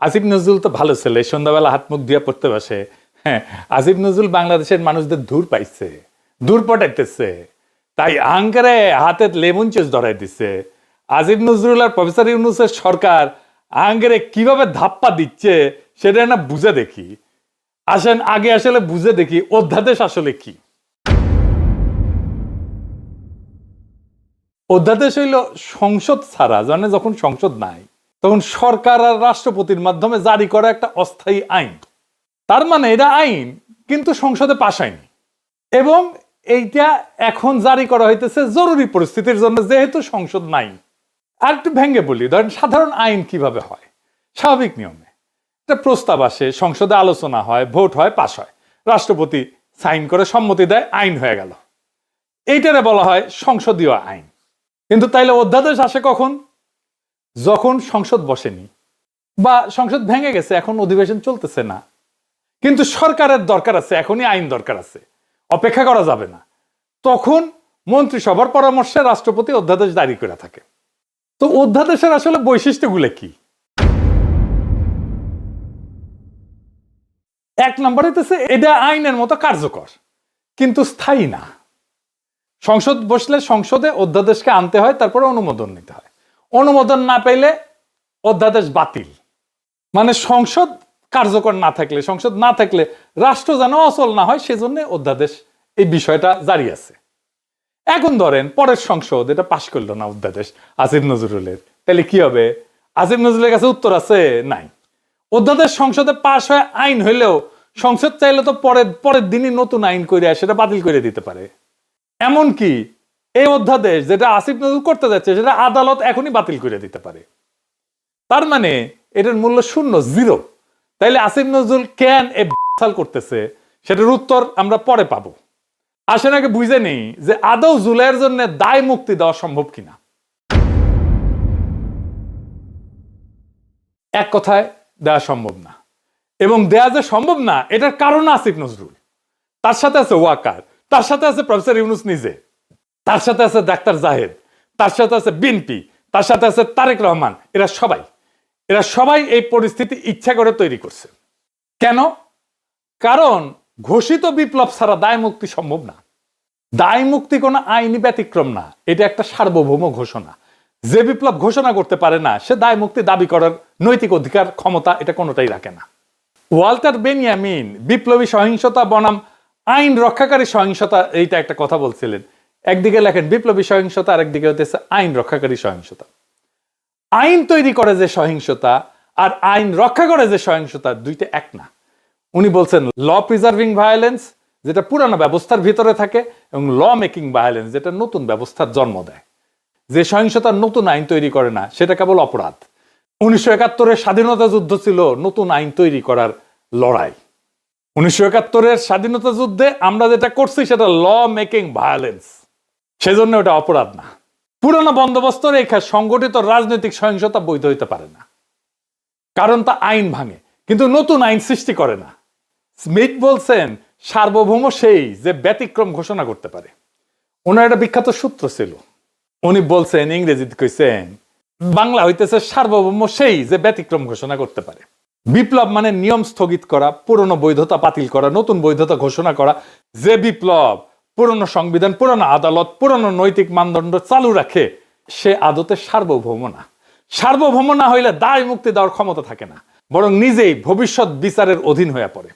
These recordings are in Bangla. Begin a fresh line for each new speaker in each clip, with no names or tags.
আসিফ নজরুল তো ভালো ছেলে, সন্ধ্যাবেলা হাত মুখ দিয়ে পড়তে বসে। হ্যাঁ আসিফ নজরুল বাংলাদেশের মানুষদের দূর পাইছে দূর পটাইতেছে। তাই আঙ্কারে হাতে লেমন চুস ধরাই দিচ্ছে আজিব নজরুল আর প্রফেসর ইউনুসের সরকার আঙ্কারে কীভাবে ধাপ্পা দিচ্ছে, সেটা না বুঝে দেখি। আসেন, আগে আসলে বুঝে দেখি, অধ্যাদেশ আসলে কি? অধ্যাদেশ হইল সংসদ ছাড়া জানে যখন সংসদ নাই। তখন সরকার আর রাষ্ট্রপতির মাধ্যমে জারি করা একটা অস্থায়ী আইন। তার মানে এটা আইন, কিন্তু সংসদে পাশ হয়নি। এবং এইটা এখন জারি করা হইতেছে জরুরি পরিস্থিতির জন্য, যেহেতু সংসদ নাই। আর একটু ভেঙ্গে বলি, ধরেন সাধারণ আইন কীভাবে হয়? স্বাভাবিক নিয়মে। একটা প্রস্তাব আসে, সংসদে আলোচনা হয়, ভোট হয়, পাশ হয়। রাষ্ট্রপতি সাইন করে সম্মতি দেয়, আইন হয়ে গেল। এইটারে বলা হয় সংসদীয় আইন। কিন্তু তাইলে অধ্যাদেশ আসে কখন? যখন সংসদ বসেনি বা সংসদ ভেঙে গেছে, এখন অধিবেশন চলতেছে না। কিন্তু সরকারের দরকার আছে, এখনই আইন দরকার আছে। অপেক্ষা করা যাবে না। তখন মন্ত্রিসভার পরামর্শে রাষ্ট্রপতি অধ্যাদেশ জারি করে থাকে। তো অধ্যাদেশের আসলে বৈশিষ্ট্যগুলো কি? এক নম্বর হইতেছে, এটা আইনের মতো কার্যকর, কিন্তু স্থায়ী না। সংসদ বসলে সংসদে অধ্যাদেশকে আনতে হয়, তারপরে অনুমোদন নিতে হয়। অনুমোদন না পেলে অধ্যাদেশ বাতিল। মানে সংসদ কার্যকর না থাকলে, সংসদ না থাকলে রাষ্ট্র যেন অচল না হয়, সেজন্য অধ্যাদেশ এই বিষয়টা জারি আছে। এখন ধরেন, পরের সংসদ, এটা পাশ করল না অধ্যাদেশ, আসিফ নজরুলের। তাহলে কি হবে? আসিফ নজরুলের কাছে উত্তর আছে, নাই। অধ্যাদেশ সংসদে পাশ হয়ে আইন হইলেও সংসদ চাইলে তো পরের পরের দিনই নতুন আইন করে সেটা বাতিল করে দিতে পারে। এমনকি এই অধ্যাদেশ যেটা আসিফ নজরুল করতে যাচ্ছে, সেটা আদালত এখনই বাতিল করে দিতে পারে। তার মানে এটার মূল্য শূন্য, জিরো। তাইলে আসিফ নজরুল কেন এ সাল করতেছে? সেটার উত্তর আমরা পরে পাবো। আসেন আগে বুঝে নেই যে আদৌ জুলাইয়ের জন্য দায় মুক্তি দেওয়া সম্ভব কিনা। এক কথায় দেওয়া সম্ভব না। এবং দেয়া যে সম্ভব না, এটার কারণ আসিফ নজরুল। তার সাথে আছে ওয়াকার, তার সাথে আছে প্রফেসর ইউনুস নিজে। তার সাথে আছে ডাক্তার জাহেদ, তার সাথে আছে বিনপি তার সাথে আছে তারেক রহমান, এরা সবাই। এরা সবাই এই পরিস্থিতি ইচ্ছা করে তৈরি করছে। কেন? কারণ ঘোষিত বিপ্লব ছাড়া দায় মুক্তি সম্ভব না। দায় মুক্তি কোনো আইনি ব্যতিক্রম না। এটা একটা সার্বভৌম ঘোষণা। যে বিপ্লব ঘোষণা করতে পারে না, সে দায় মুক্তি দাবি করার নৈতিক অধিকার, ক্ষমতা এটা কোনোটাই রাখে না। ওয়াল্টার বেনিয়ামিন, বিপ্লবী সহিংসতা বনাম, আইন রক্ষাকারী সহিংসতা, এইটা একটা কথা বলছিলেন। একদিকে লেখেন বিপ্লবী সহিংসতা আর একদিকে হতেছে আইন রক্ষাকারী সহিংসতা। আইন তৈরি করে যে সহিংসতা আর আইন রক্ষা করে যে সহিংসতা দুইটা এক না। উনি বলছেন, ল প্রিজার্ভিং ভায়োলেন্স যেটা পুরানো ব্যবস্থার ভিতরে থাকে, এবং ল মেকিং ভায়োলেন্স যেটা নতুন ব্যবস্থার জন্ম দেয়। যে সহিংসতার নতুন আইন তৈরি করে না, সেটা কেবল অপরাধ। উনিশশো একাত্তরের স্বাধীনতা যুদ্ধ ছিল নতুন আইন তৈরি করার লড়াই। উনিশশো একাত্তরের স্বাধীনতা যুদ্ধে আমরা যেটা করছি, সেটা ল মেকিং ভায়োলেন্স সেজন্য ওটা অপরাধ না। পুরনো বন্দোবস্ত রেখা সংগঠিত রাজনৈতিক সহিংসতা বৈধ হইতে পারে না। কারণ তা আইন ভাঙে, কিন্তু নতুন আইন সৃষ্টি করে না। স্মিথ বলছেন, সার্বভৌম সেই যে ব্যতিক্রম ঘোষণা করতে পারে। ওনার একটা বিখ্যাত সূত্র ছিল। উনি বলছেন, ইংরেজিতে কইছেন, বাংলা হইতেছে সার্বভৌম সেই যে ব্যতিক্রম ঘোষণা করতে পারে। বিপ্লব মানে নিয়ম স্থগিত করা, পুরনো বৈধতা বাতিল করা, নতুন বৈধতা ঘোষণা করা। যে বিপ্লব পুরনো সংবিধান, পুরনো আদালত, পুরনো নৈতিক মানদণ্ড চালু রাখে, সে আদতে সার্বভৌম না। সার্বভৌম না হইলে দায় মুক্তি দেওয়ার ক্ষমতা থাকে না, বরং নিজেই ভবিষ্যৎ বিচারের অধীন হয়ে পড়ে।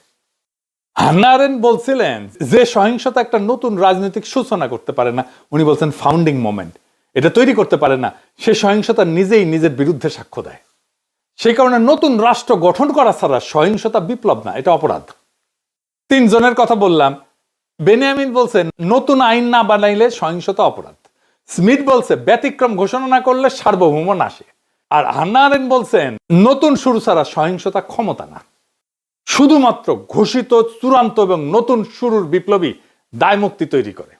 হান্নারেন বলছিলেন যে সহিংসতা একটা নতুন রাজনৈতিক সূচনা করতে পারে না, উনি বলছেন ফাউন্ডিং মোমেন্ট এটা তৈরি করতে পারে না, সে সহিংসতা নিজেই নিজের বিরুদ্ধে সাক্ষ্য দেয়। সেই কারণে নতুন রাষ্ট্র গঠন করা ছাড়া সহিংসতা বিপ্লব না, এটা অপরাধ। তিনজনের কথা বললাম বেনিয়ামিন বলছেন নতুন আইন না বানাইলে সহিংসতা অপরাধ। স্মিথ বলছে, ব্যতিক্রম ঘোষণা না করলে সার্বভৌম আসে আর হান্নারেন বলছেন, নতুন শুরু ছাড়া সহিংসতা ক্ষমতা না। শুধুমাত্র ঘোষিত, চূড়ান্ত এবং নতুন শুরুর বিপ্লবী দায়মুক্তি তৈরি করে।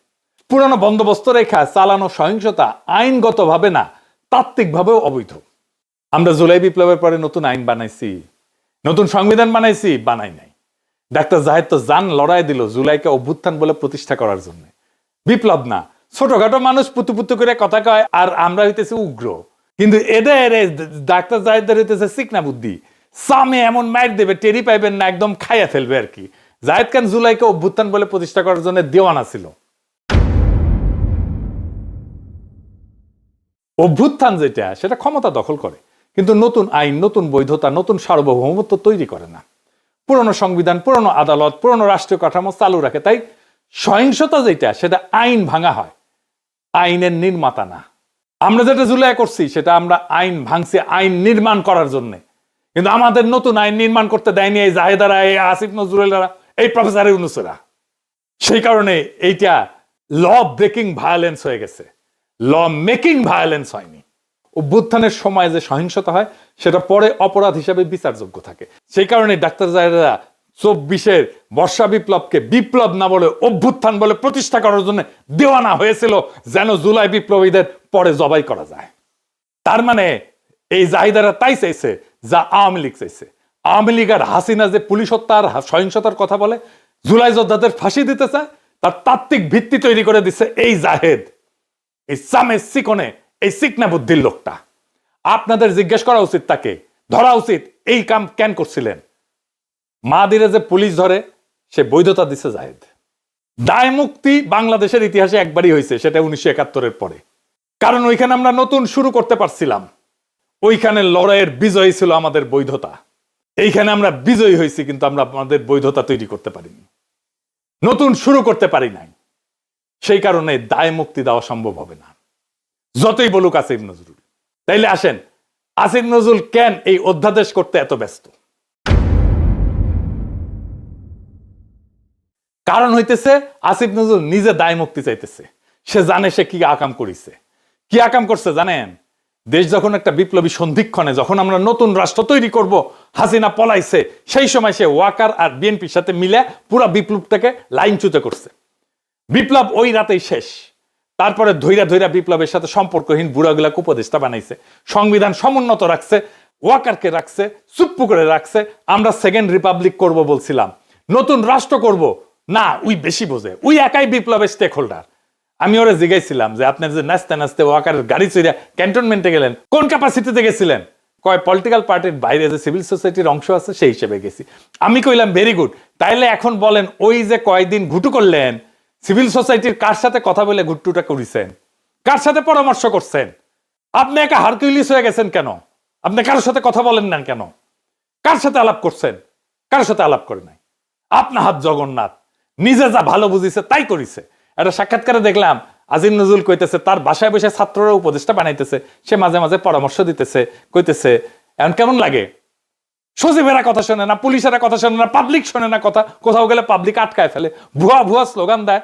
পুরানো বন্দোবস্ত রেখা চালানো সহিংসতা আইনগতভাবে না, তাত্ত্বিকভাবেও অবৈধ। আমরা জুলাই বিপ্লবের পরে নতুন আইন বানাইছি, নতুন সংবিধান বানাইছি, বানাই নাই। ডাক্তার জাহেদ তো জান লড়াই দিল জুলাইকে অভ্যুত্থান বলে প্রতিষ্ঠা করার জন্য। বিপ্লব না। ছোটখাটো মানুষ পুতু পুতু করে কথা কয় আর আমরা হইতেছি উগ্র। কিন্তু এটা এর ডাক্তার জাহেদের হইতেছে সিকনা বুদ্ধি। সামে এমন মাইর দেবে, টেরি পাইবেন না, একদম খাইয়া ফেলবে আর কি। জাহেদ খান জুলাইকে অভ্যুত্থান বলে প্রতিষ্ঠা করার জন্য দেওয়ানা ছিল। অভ্যুত্থান যেটা, সেটা ক্ষমতা দখল করে। কিন্তু নতুন আইন, নতুন বৈধতা, নতুন সার্বভৌমত্ব তৈরি করে না। পুরনো সংবিধান, পুরনো আদালত, পুরনো রাষ্ট্রীয় কাঠামো চালু রাখে। তাই সহিংসতা যেটা, সেটা আইন ভাঙা হয়। আইনের নির্মাতা না। আমরা যেটা জুলাই করছি, সেটা আমরা আইন ভাঙছি আইন নির্মাণ করার জন্য। কিন্তু আমাদের নতুন আইন নির্মাণ করতে দেয়নি এই জাহেদারা, এই আসিফ নজরুলেরা, এই প্রফেসর ইউনুসেরা। সেই কারণে এইটা ল ব্রেকিং ভায়োলেন্স হয়ে গেছে। ল মেকিং ভায়োলেন্স হয়নি। অভ্যুত্থানের সময় যে সহিংসতা হয় সেটা পরে অপরাধ হিসাবে বিচারযোগ্য থাকে। সেই কারণে ডাক্তার জাহেরা চব্বিশের বর্ষা বিপ্লবকে বিপ্লব না বলে অভ্যুত্থান বলে প্রতিষ্ঠা করার জন্য দেওয়ানা হয়েছিল যেন জুলাই বিপ্লবীদের পরে জবাই করা যায়। তার মানে এই জাহিদারা তাই চাইছে, যা আওয়ামী লীগ চাইছে। আওয়ামী লীগ আর হাসিনা যে পুলিশ হত্যা আর সহিংসতার কথা বলে, জুলাই যোদ্ধাদের ফাঁসি দিতে চায়, তার তাত্ত্বিক ভিত্তি তৈরি করে দিচ্ছে এই জাহেদ। এই সামে সিকনে এই সিকনা বুদ্ধির লোকটা। আপনাদের জিজ্ঞেস করা উচিত তাকে, ধরা উচিত, এই কাম কেন করছিলেন? মা দিলে যে পুলিশ ধরে, সে বৈধতা দিছে জাহেদ। দায় মুক্তি বাংলাদেশের ইতিহাসে একবারই হয়েছে, সেটা উনিশশো একাত্তরের পরে। কারণ ওইখানে আমরা নতুন শুরু করতে পারছিলাম। ওইখানে লড়াইয়ের বিজয় ছিল আমাদের বৈধতা। এইখানে আমরা বিজয়ী হয়েছি, কিন্তু আমরা আমাদের বৈধতা তৈরি করতে পারিনি। নতুন শুরু করতে পারি নাই। সেই কারণে দায় মুক্তি দেওয়া সম্ভব হবে না। যতই বলুক আসিফ নজরুল তাইলে আসেন, আসিফ নজরুল কেন এই অধ্যাদেশ করতে এত ব্যস্ত? কারণ হইতেছে, আসিফ নজরুল নিজে দায় মুক্তি চাইতেছে। সে জানে সে কি আকাম করিছে। কি আকাম করছে জানেন? দেশ যখন একটা বিপ্লবী সন্ধিক্ষণে যখন আমরা নতুন রাষ্ট্র তৈরি করব, হাসিনা পলাইছে, সেই সময় সে ওয়াকার আর বিএনপির সাথে মিলে পুরো বিপ্লবটাকে লাইনচ্যুত করছে। বিপ্লব ওই রাতেই শেষ। তারপরে ধৈরা ধৈরা বিপ্লবের সাথে সম্পর্কহীন বুড়াগুলাকে উপদেষ্টা বানাইছে। সংবিধান সমুন্নত রাখছে, ওয়াকারকে রাখছে, চুপ্পু করে রাখছে। আমরা সেকেন্ড রিপাবলিক করব বলছিলাম। নতুন রাষ্ট্র করব? না, উই বেশি বোঝে। উই একাই বিপ্লবের স্টেক হোল্ডার আমি ওরা জিজ্ঞাইছিলাম যে, আপনার যে নাচতে নাচতে ওয়াকারের গাড়ি চড়িয়া ক্যান্টনমেন্টে গেলেন, কোন ক্যাপাসিটিতে গেছিলেন? কয় পলিটিক্যাল পার্টির বাইরে যে সিভিল সোসাইটির অংশ আছে, সেই হিসেবে গেছি। আমি কইলাম ভেরি গুড তাইলে এখন বলেন, ওই যে কয়দিন ঘুটু করলেন সিভিল সোসাইটির কার সাথে কথা বলে ঘুট্টুটা করেছেন? কার সাথে পরামর্শ করছেন? আপনি একা হারকিউলিস হয়ে গেছেন কেন? আপনি কারোর সাথে কথা বলেন না কেন? কার সাথে আলাপ করছেন? কারোর সাথে আলাপ করে নাই। আপনার হাত জগন্নাথ, নিজে যা ভালো বুঝিছে তাই করিছে। একটা সাক্ষাৎকারে দেখলাম, আজিম নজরুল কইতেছে, তার বাসায় বসে ছাত্ররা উপদেষ্টা বানাইতেছে। সে মাঝে মাঝে পরামর্শ দিতেছে, কইতেছে এমন কেমন লাগে? সচিবেরা কথা শোনে না, পুলিশেরা কথা শোনে না পাবলিক শোনে না কথা, কোথাও গেলে পাবলিক আটকায় ফেলে। ভুয়া ভুয়া স্লোগান দেয়।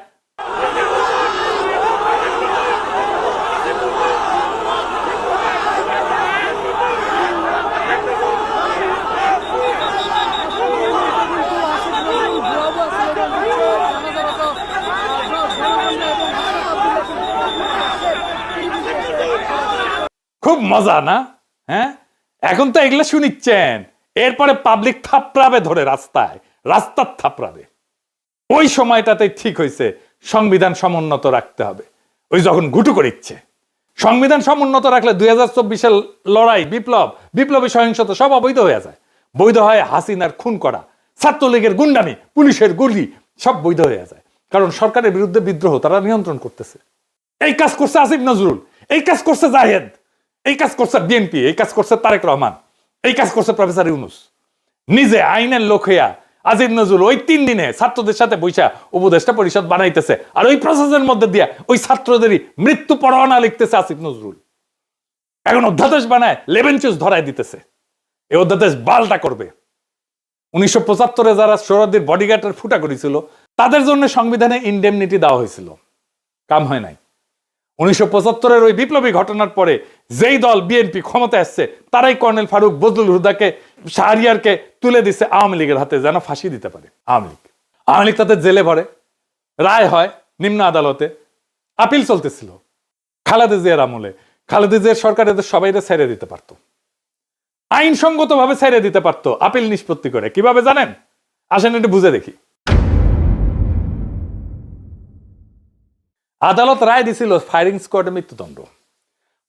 খুব মজা না? হ্যাঁ? এখন তো এগুলো শুনিচ্ছেন। এরপরে পাবলিক থাপড়াবে ধরে রাস্তায়, রাস্তার থাপড়াবে। ওই সময়টাতে ঠিক হয়েছে, সংবিধান সমুন্নত রাখতে হবে। ওই যখন ঘুটু করিচ্ছে সংবিধান সমুন্নত রাখলে দুই হাজার চব্বিশের লড়াই, বিপ্লব, বিপ্লবী সহিংসতা সব অবৈধ হয়ে যায়। বৈধ হয় হাসিনার খুন করা, ছাত্রলীগের গুন্ডামি, পুলিশের গুলি, সব বৈধ হয়ে যায়। কারণ সরকারের বিরুদ্ধে বিদ্রোহ, তারা নিয়ন্ত্রণ করতেছে। এই কাজ করছে আসিফ নজরুল, এই কাজ করছে জাহেদ, এই কাজ করছে বিএনপি, এই কাজ করছে তারেক রহমান। এই কাজ করছে প্রফেসর ইউনুস। নিজে আইনের লোক হইয়া আজিজ নজরুল ওই তিন দিনে ছাত্রদের সাথে বৈশা উপদেষ্টা পরিষদ বানাইতেছে আর ওই প্রসেসের মধ্যে দিয়া ওই ছাত্রদেরই মৃত্যু পরোয়ানা লিখতেছে আসিফ নজরুল। এখন অধ্যাদেশ বানায় লেবেন চুজ ধরায় দিতেছে। এই অধ্যাদেশ বালটা করবে। উনিশশো পঁচাত্তরে যারা সৌরদ্দির বডিগার্ডের ফুটা করেছিল, তাদের জন্য সংবিধানে ইন্ডেমনিটি দেওয়া হয়েছিল। কাম হয় নাই। উনিশশো পঁচাত্তরের ওই বিপ্লবী ঘটনার পরে যেই দল বিএনপি ক্ষমতায় আসছে, তারাই কর্নেল ফারুক বজলুল হুদাকে, শাহরিয়ারকে তুলে দিচ্ছে আওয়ামী লীগের হাতে, যেন ফাঁসি দিতে পারে আওয়ামী লীগ। আওয়ামী লীগ তাদের জেলে ভরে, রায় হয় নিম্ন আদালতে, আপিল চলতেছিল। খালেদা জিয়ার আমলে, খালেদা জিয়ার সরকার এদের সবাইরে ছেড়ে দিতে পারতো। আইনসঙ্গত ভাবে ছেড়ে দিতে পারতো, আপিল নিষ্পত্তি করে। কীভাবে জানেন? আসেন একটু বুঝে দেখি। আদালত রায় দিছিল ফায়ারিং স্কোয়াডে মৃত্যুদণ্ড।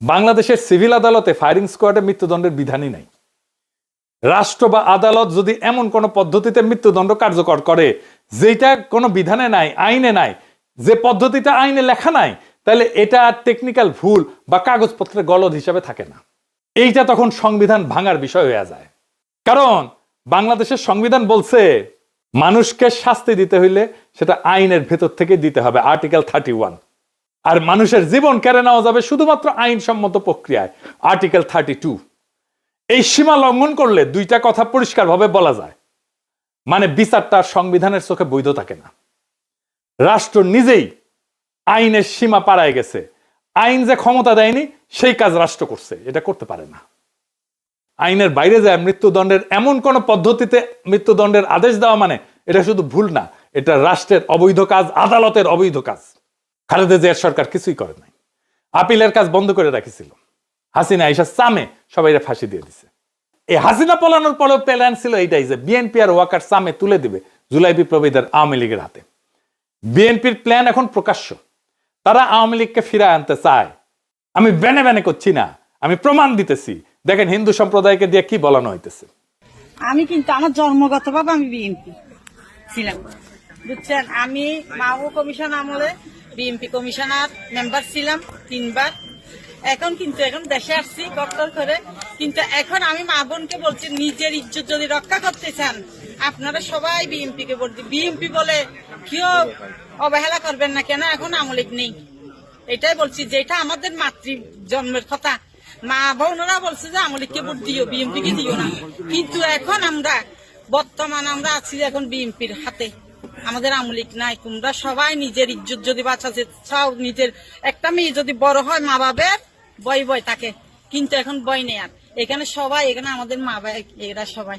বাংলাদেশের সিভিল আদালতে ফায়ারিং স্কোয়াডে মৃত্যুদণ্ডের বিধানই নাই। রাষ্ট্র বা আদালত যদি এমন কোনো পদ্ধতিতে মৃত্যুদণ্ড কার্যকর করে যেটা কোনো বিধানে নাই, আইনে নাই, যে পদ্ধতিটা আইনে লেখা নাই, তাহলে এটা টেকনিক্যাল ভুল বা কাগজপত্রের গলদ হিসাবে থাকে না। এইটা তখন সংবিধান ভাঙার বিষয় হয়ে যায়। কারণ বাংলাদেশের সংবিধান বলছে, মানুষকে শাস্তি দিতে হইলে সেটা আইনের ভেতর থেকে দিতে হবে, আর্টিকেল থার্টি ওয়ান। আর মানুষের জীবন কেড়ে নেওয়া যাবে শুধুমাত্র আইনসম্মত প্রক্রিয়ায়। আর্টিকেল থার্টি টু এই সীমা লঙ্ঘন করলে দুইটা কথা পরিষ্কারভাবে বলা যায়। মানে বিচারটা সংবিধানের চোখে বৈধ থাকে না। রাষ্ট্র নিজেই আইনের সীমা পাড়ায় গেছে। আইন যে ক্ষমতা দেয়নি, সেই কাজ রাষ্ট্র করছে। এটা করতে পারে না। আইনের বাইরে যায় মৃত্যুদণ্ডের এমন কোন পদ্ধতিতে মৃত্যুদণ্ডের আদেশ দেওয়া মানে এটা শুধু ভুল না, এটা রাষ্ট্রের অবৈধ কাজ, আদালতের অবৈধ কাজ। খালেদা জিয়ার সরকার কিছুই করে নাই। আপিলের কাজ বন্ধ করে রাখিছিল। হাসিনা আইসা সামে সবাই ফাঁসি দিয়ে দিছে। এই হাসিনা পলানোর পরেও প্ল্যান ছিল এইটাই যে বিএনপি আর ওয়াকার সামে তুলে দিবে জুলাই বিপ্লবীদের আওয়ামী লীগের হাতে। বিএনপির প্ল্যান এখন প্রকাশ্য। তারা আওয়ামী লীগকে ফিরে আনতে চায়। আমি ব্যানে ব্যানে করছি না। আমি প্রমাণ দিতেছি। দেখেন হিন্দু সম্প্রদায়কে দিয়ে কি বলানো হইতেছে।
আমি কিন্তু আমার জন্মগতভাবে আমি বিএনপি ছিলাম। বুঝছেন? আমি মাহবু কমিশন আমলে বিএনপি কমিশনার মেম্বার ছিলাম তিনবার। এখন কিন্তু এখন দেশে আসছি কট্টর করে। কিন্তু এখন আমি মা বোনকে বলছি, নিজের ইজ্জত যদি রক্ষা করতে চান, আপনারা সবাই বিএনপি কে ভোট বিএনপি বলে কেউ অবহেলা করবেন না, কেন এখন আমলিক নেই? এটাই বলছি, যেটা আমাদের মাতৃ জন্মের কথা। মা বোনরা বলছে যে আমলিককে ভোট দিও বিএনপি কে দিও না। কিন্তু এখন আমরা, বর্তমান আমরা আছি এখন বিএনপির হাতে। আমাদের আমলিক নাই তোমরা সবাই নিজের ইজ্জত যদি বাঁচাতে চাও, নিজের একটা মেয়ে যদি বড় হয়, মা বাবার বই বয় তাকে কিন্তু এখন বই নেই আর। এখানে সবাই, এখানে আমাদের মা বাবা এরা সবাই।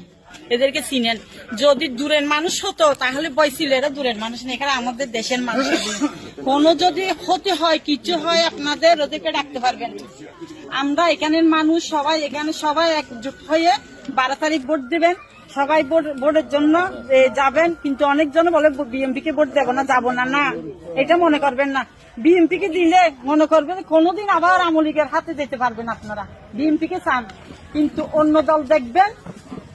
এদেরকে চিনেন। যদি দূরের মানুষ হতো, তাহলে বই ছিল, এরা দূরের মানুষ না এখানে আমাদের দেশের মানুষ কোনো যদি ক্ষতি হয়, কিছু হয়, আপনাদের ওদেরকে ডাকতে পারবেন। আমরা এখানের মানুষ, সবাই এখানে সবাই একজুট হয়ে বারো তারিখ ভোট দেবেন। সবাই ভোট ভোটের জন্য যাবেন কিন্তু অনেকজন বলে বিএমপি কে ভোট দেবো না যাব না না। এটা মনে করবেন না। বিএমপি কে দিলে মনে করবেন কোনোদিন আবার আমলিগের হাতে যেতে পারবেন আপনারা। বিএমপি কে চান। কিন্তু অন্য দল দেখবেন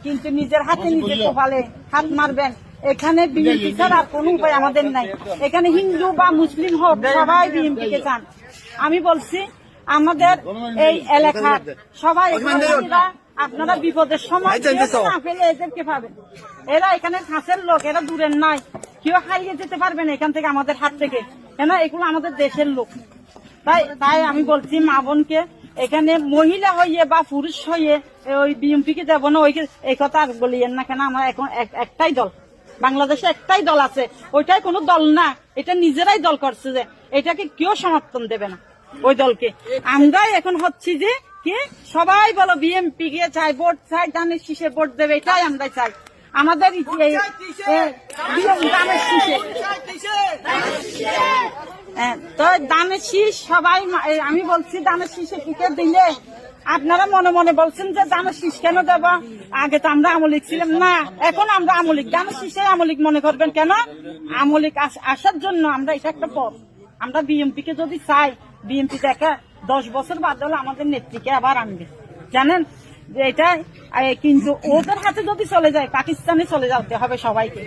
কিন্তু নিজের হাতে নিজে কপালে হাত মারবেন। এখানে বিএনপি ছাড়া আর কোনো উপায় আমাদের নাই। এখানে হিন্দু বা মুসলিম হোক সবাই বিএনপি কে চান। আমি বলছি আমাদের এই এলাকার সবাই আপনারা বিপদের সময় না পেলে এদেরকে পাবেন। এরা এখানে কাছের লোক এরা দূরের নাই। কেউ হারিয়ে যেতে পারবেন এখান থেকে আমাদের হাত থেকে। কেন? এগুলো আমাদের দেশের লোক। তাই তাই আমি বলছি মা বোনকে এখানে মহিলা হইয়ে বা পুরুষ হইয়ে ওই বিএমপি কে যাব না ওই এই কথা আর বলিয়েন না। কেন? আমরা এখন একটাই দল। বাংলাদেশে একটাই দল আছে। ওইটাই কোনো দল না। এটা নিজেরাই দল করছে যে এটাকে কেউ সমর্থন দেবে না ওই দলকে। আমরাই এখন হচ্ছি যে কি? সবাই বলো বিএমপি কে চাই ভোট চাই ধানের শীষে ভোট দেবে এটাই আমরা চাই। আমাদের ধানের শীষে। হ্যাঁ, তো দানের শীষ সবাই আমি বলছি দানের শীষে টিকে দিলে আপনারা মনে মনে বলছেন যে দানের শীষ কেন দেব? আগে তো আমরা আমলিক ছিলাম না এখন আমরা আমলিক। দানের শীষে আমলিক মনে করবেন কেন? আমলিক আস- আসার জন্য আমরা এটা একটা পথ। আমরা বিএমপি কে যদি চাই বিএমপি দেখা দশ বছর বাদ হলে আমাদের নেত্রীকে আবার আনবে। জানেন? যে এটা কিন্তু ওদের হাতে যদি চলে যায় পাকিস্তানে চলে যেতে হবে সবাইকে।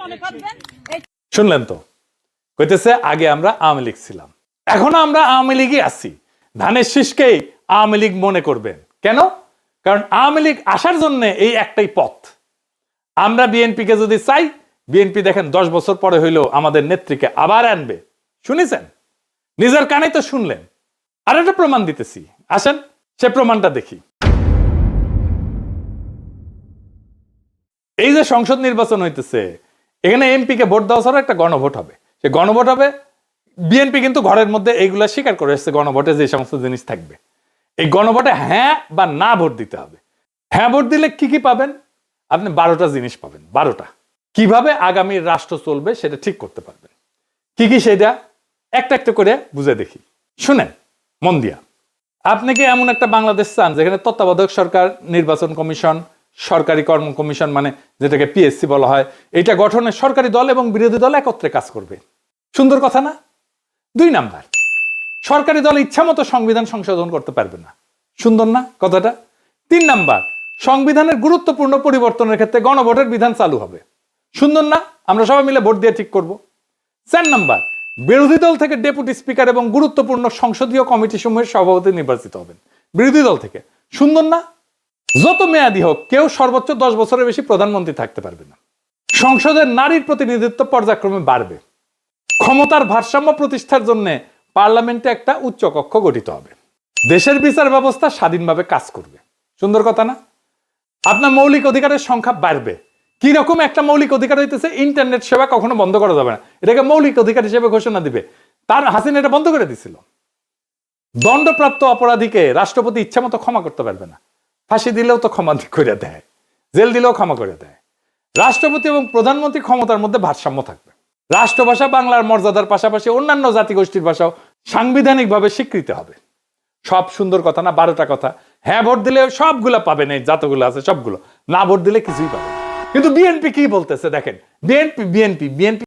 মনে করবেন?
শুনলেন তো? কইতেছে আগে আমরা আওয়ামী লীগ ছিলাম। এখন আমরা আওয়ামী লীগই আছি। ধানের শীষকেই আওয়ামী লীগ মনে করবেন। কেন? কারণ আওয়ামী লীগ আসার জন্য এই একটাই পথ। আমরা বিএনপি কে যদি চাই বিএনপি দেখেন দশ বছর পরে হইলেও আমাদের নেত্রীকে আবার আনবে। শুনেছেন? নিজের কানে তো শুনলেন। আর একটা প্রমাণ দিতেছি। আসেন, সে প্রমাণটা দেখি। এই যে সংসদ নির্বাচন হইতেছে, এখানে এমপি কে ভোট দেওয়া ছাড়া একটা গণভোট হবে। সে গণভোট হবে, বিএনপি কিন্তু ঘরের মধ্যে এইগুলা স্বীকার করে এসছে, গণভোটে যে সমস্ত জিনিস থাকবে। এই গণভোটে হ্যাঁ বা না ভোট দিতে হবে। হ্যাঁ ভোট দিলে কি কি পাবেন? আপনি বারোটা জিনিস পাবেন, বারোটা। কীভাবে আগামী রাষ্ট্র চলবে সেটা ঠিক করতে পারবেন। কি কি সেটা? একটা একটা করে বুঝে দেখি। শুনেন। মন দিয়া। আপনি কি এমন একটা বাংলাদেশ চান যেখানে তত্ত্বাবধায়ক সরকার, নির্বাচন কমিশন, সরকারি কর্ম কমিশন মানে যেটাকে পিএসসি বলা হয় এটা গঠনে সরকারি দল এবং বিরোধী দল একত্রে কাজ করবে? সুন্দর কথা না? দুই নাম্বার, সরকারি দল ইচ্ছা মতো সংবিধান সংশোধন করতে পারবে না। সুন্দর না কথাটা? তিন নাম্বার, সংবিধানের গুরুত্বপূর্ণ পরিবর্তনের ক্ষেত্রে গণভোটের বিধান চালু হবে। সুন্দর না? আমরা সবাই মিলে ভোট দিয়ে ঠিক করব। চার নাম্বার বিরোধী দল থেকে ডেপুটি স্পিকার এবং গুরুত্বপূর্ণ সংসদীয় কমিটি সমূহের সভাপতি নির্বাচিত হবেন। বিরোধী দল থেকে। সুন্দর না? যত মেয়াদি হোক, কেউ সর্বোচ্চ দশ বছরের বেশি প্রধানমন্ত্রী থাকতে পারবে না। সংসদের নারীর প্রতিনিধিত্ব পর্যায়ক্রমে বাড়বে। ক্ষমতার ভারসাম্য প্রতিষ্ঠার জন্য পার্লামেন্টে একটা উচ্চ কক্ষ গঠিত হবে। দেশের বিচার ব্যবস্থা স্বাধীনভাবে কাজ করবে। সুন্দর কথা না? আপনার মৌলিক অধিকারের সংখ্যা বাড়বে। কি রকম একটা মৌলিক অধিকার হইতেছে ইন্টারনেট সেবা কখনো বন্ধ করা যাবে না। এটাকে মৌলিক অধিকার হিসেবে ঘোষণা দিবে। তার হাসিনা এটা বন্ধ করে দিছিল। দণ্ডপ্রাপ্ত অপরাধীকে রাষ্ট্রপতি ইচ্ছা মতো ক্ষমা করতে পারবে না। ফাঁসি দিলেও তো ক্ষমা করে দেয়। জেল দিলেও ক্ষমা করে দেয়। রাষ্ট্রপতি এবং প্রধানমন্ত্রী ক্ষমতার মধ্যে ভারসাম্য থাকবে। রাষ্ট্রভাষা বাংলার মর্যাদার পাশাপাশি অন্যান্য জাতিগোষ্ঠীর ভাষাও সাংবিধানিকভাবে স্বীকৃত হবে। সব সুন্দর কথা না, বারোটা কথা। হ্যাঁ ভোট দিলে সবগুলো পাবেন, এই যতগুলো আছে সবগুলো। না ভোট দিলে কিছুই পাবেন কিন্তু বিএনপি কি বলতেছে দেখেন? BNP BNP BNP